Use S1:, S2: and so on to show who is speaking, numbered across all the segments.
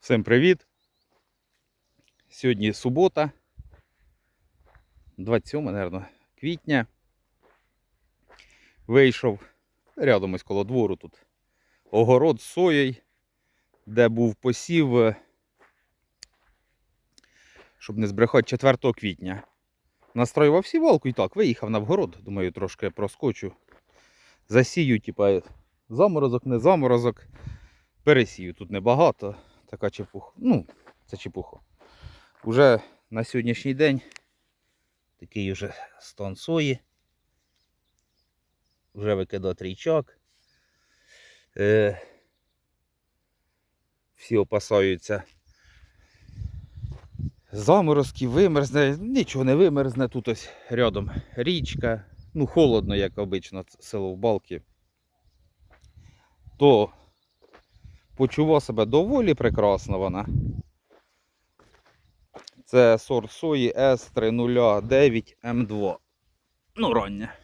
S1: Всім привіт! Сьогодні субота, 27, мабуть, квітня. Вийшов рядом ось коло двору тут огород з соєю, де був посів, е, щоб не збрехати 4 квітня. Настроював сівалку і так, виїхав на вгород, думаю, трошки проскочу. Засію, типа, заморозок, не заморозок. Пересію тут небагато така чепуха. Ну, це чепуха. Уже на сьогоднішній день такий уже стан сої. Вже викидав трійчак. Е, всі опасаються. Заморозки, вимерзне, нічого не вимерзне, тут ось рядом річка. Ну, холодно, як обично, село в Балки. То почував себе доволі прекрасно вона. Це сорт сої S309M2. Ну, рання.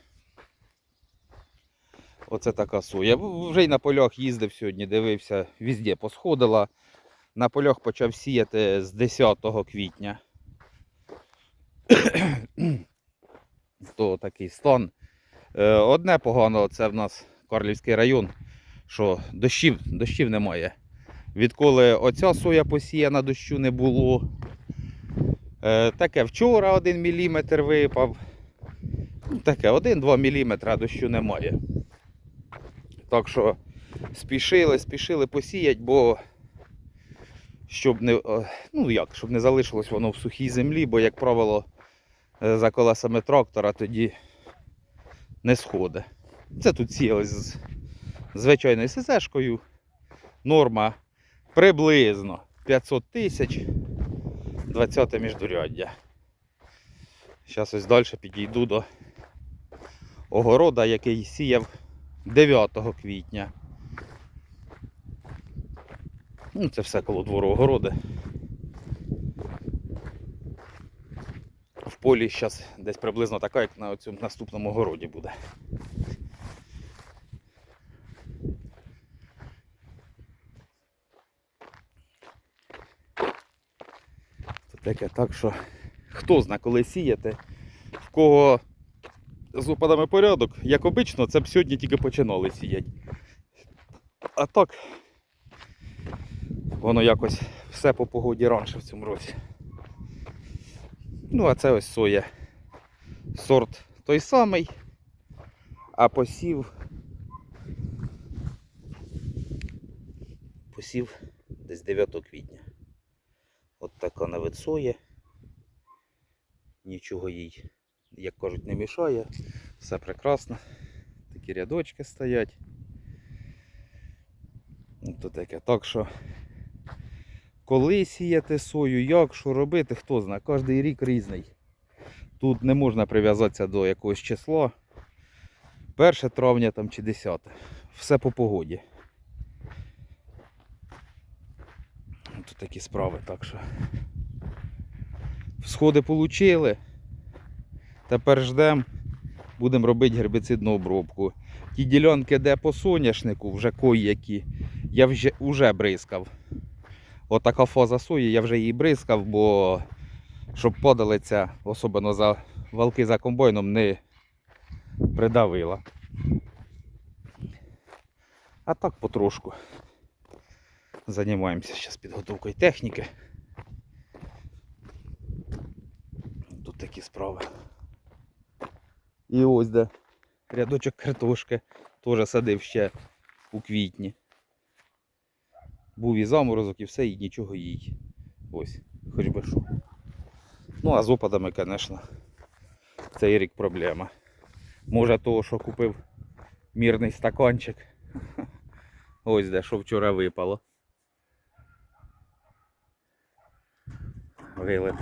S1: Оце така соя. Вже й на полях їздив сьогодні, дивився, везде посходила. На полях почав сіяти з 10 квітня. То такий стан. Е, Одне погано, це в нас Карлівський район що дощів, дощів немає. Відколи оця соя посіяна, дощу не було. Е, таке вчора 1 мм випав. Ну, Таке 1-2 мм дощу немає. Так що спішили, спішили посіяти, бо щоб не, е, ну як, щоб не залишилось воно в сухій землі, бо, як правило, е, за колесами трактора тоді не сходить. Це тут сіялось звичайною ССшкою. Норма приблизно 500 тисяч 20 міждуряддя. Зараз ось далі підійду до огорода, який сіяв 9 квітня. Ну, це все коло двору огороди. В полі зараз десь приблизно така, як на цьому наступному огороді буде. Таке так, що хто зна, коли сіяти, в кого з опадами порядок, як обично, це б сьогодні тільки починали сіяти. А так, воно якось все по погоді раніше в цьому році. Ну, а це ось соя. Сорт той самий, а посів. Посів десь 9 квітня. От така навид соя. Нічого їй, як кажуть, не мішає. Все прекрасно. Такі рядочки стоять. То таке. Так що, коли сіяти сою, як, що робити, хто знає. Кожний рік різний. Тут не можна прив'язатися до якогось числа. 1 травня там, чи 10. Все по погоді. Тут такі справи, так що. Всходи получили. Тепер ждемо, будемо робити гербіцидну обробку. Ті ділянки, де по соняшнику, вже кої-які, я вже, вже бризкав. Отака фаза сої, я вже її бризкав, бо щоб подалиця, особливо за валки за комбайном, не придавила. А так потрошку. Займаємося зараз підготовкою техніки. Тут такі справи. І ось де рядочок картошки теж садив ще у квітні. Був і заморозок, і все, і нічого їй. Ось, хоч би що. Ну а з опадами, звісно, цей рік проблема. Може того, що купив мірний стаканчик. Ось де, що вчора випало. Вилив.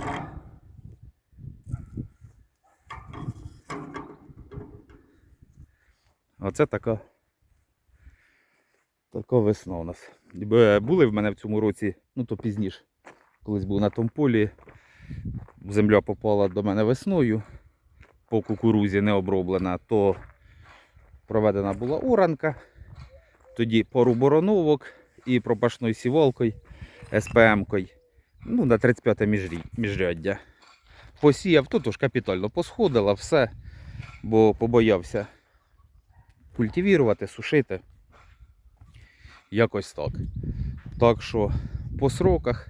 S1: Оце така. Така весна у нас. Були в мене в цьому році, ну то пізніше, колись був на тому полі. Земля попала до мене весною, по кукурузі не оброблена, то проведена була уранка, тоді пару бороновок і пропашною сівалкою СПМ-кою. Ну, на 35 міжрі- міжряддя. Посіяв, тут уж капітально посходила все, бо побоявся культивірувати, сушити. Якось так. Так що по сроках,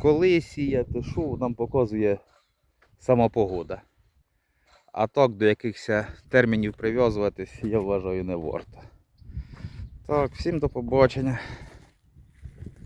S1: коли сіяти, що нам показує сама погода. А так до якихось термінів прив'язуватись, я вважаю, не варто. Так, всім до побачення.